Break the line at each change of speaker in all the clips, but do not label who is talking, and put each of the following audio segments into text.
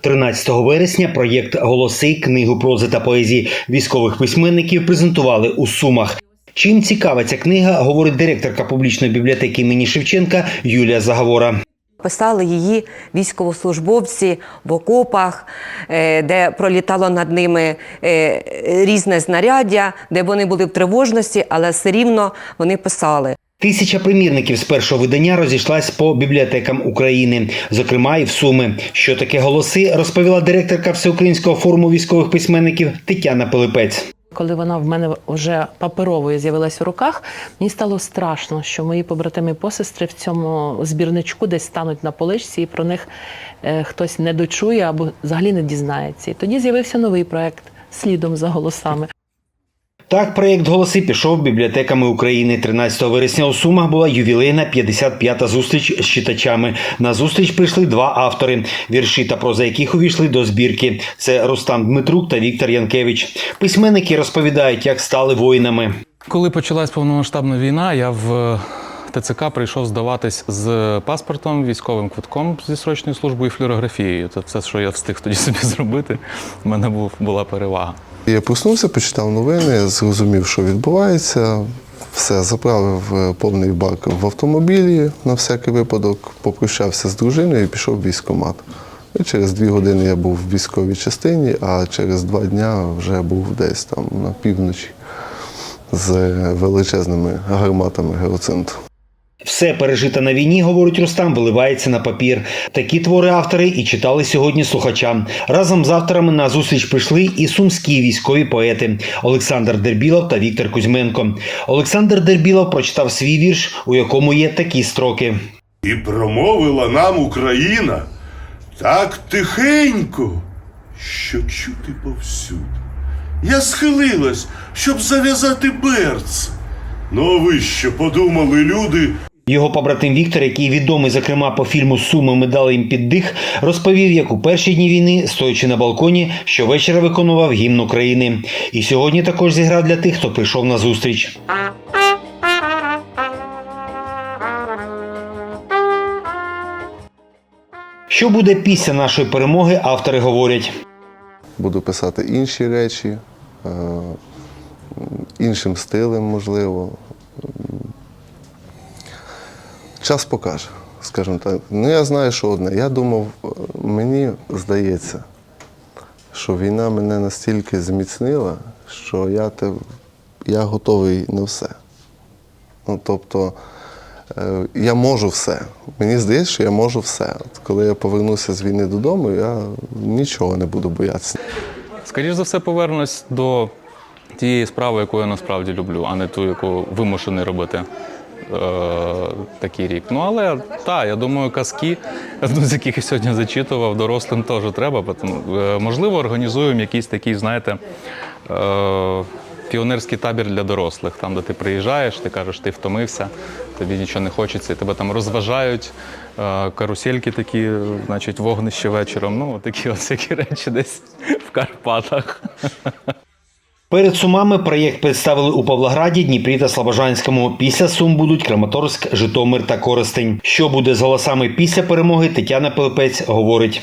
13 вересня проєкт Голоси книгу прози та поезії військових письменників презентували у Сумах. Чим цікава ця книга, говорить директорка публічної бібліотеки імені Шевченка Юлія Заговора.
Писали її військовослужбовці в окопах, е, де пролітало над ними е, різне знаряддя, де вони були в тривожності, але все рівно вони писали.
Тисяча примірників з першого видання розійшлась по бібліотекам України, зокрема і в Суми. Що таке голоси, розповіла директорка Всеукраїнського форуму військових письменників Тетяна Пилипець.
Коли вона в мене вже паперовою з'явилась в руках, мені стало страшно, що мої побратими і посестри в цьому збірничку десь стануть на поличці, і про них е, хтось не дочує або взагалі не дізнається. І тоді з'явився новий проект слідом за голосами.
Так, проєкт «Голоси» пішов бібліотеками України. 13 вересня у Сумах була ювілейна 55-та зустріч з читачами. На зустріч прийшли два автори, вірші та проза яких увійшли до збірки. Це Рустам Дмитрук та Віктор Янкевич. Письменники розповідають, як стали воїнами.
Коли почалась повномасштабна війна, я в ТЦК прийшов здаватись з паспортом, військовим квитком зі срочною службою і флюорографією. Це все, що я встиг тоді собі зробити. У мене був, була перевага.
Я проснувся, почитав новини, зрозумів, що відбувається. Все, заправив е, повний бак в автомобілі на всякий випадок, попрощався з дружиною і пішов в військкомат. І через дві години я був в військовій частині, а через два дня вже був десь там на півночі з величезними гарматами геоцинту.
Все пережите на війні, говорить Рустам, виливається на папір. Такі твори автори і читали сьогодні слухачам. Разом з авторами на зустріч прийшли і сумські військові поети Олександр Дербілов та Віктор Кузьменко. Олександр Дербілов прочитав свій вірш, у якому є такі строки.
І промовила нам Україна так тихенько, що чути повсюди. Я схилилась, щоб зав'язати берц. Ну, а ви що подумали, люди,
Його побратим Віктор, який відомий, зокрема по фільму Суми ми їм під дих, розповів, як у перші дні війни, стоячи на балконі, щовечора виконував гімн України. І сьогодні також зіграв для тих, хто прийшов на зустріч. Що буде після нашої перемоги, автори говорять.
Буду писати інші речі, е, іншим стилем, можливо. Час покаже, скажімо так. Ну, я знаю, що одне. Я думав, е, мені здається, що війна мене настільки зміцнила, що я, те, я готовий на все. Ну, тобто, е, я можу все. Мені здається, що я можу все. От коли я повернуся з війни додому, я нічого не буду боятися.
Скоріше за все, повернусь до тієї справи, яку я насправді люблю, а не ту, яку вимушений робити. Е, такий рік. Ну але так, я думаю, казки, з яких я сьогодні зачитував, дорослим теж треба. е, можливо, організуємо якийсь такий, знаєте, е, піонерський табір для дорослих, там, де ти приїжджаєш, ти кажеш, ти втомився, тобі нічого не хочеться, і тебе там розважають, карусельки такі, значить, вогнище вечором. Ну, такі от всякі речі десь в Карпатах.
Перед Сумами проєкт представили у Павлограді, Дніпрі та Слобожанському. Після Сум будуть Краматорськ, Житомир та Коростень. Що буде з голосами після перемоги, Тетяна Пилипець говорить.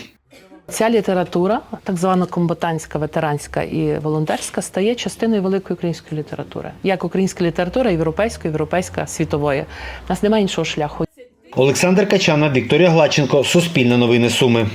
Ця література, так звана комбатантська, ветеранська і волонтерська, стає частиною великої української літератури. Як українська література, європейська, європейська, світової. У нас немає іншого шляху.
Олександр Качана, Вікторія Глаченко, Суспільне новини Суми.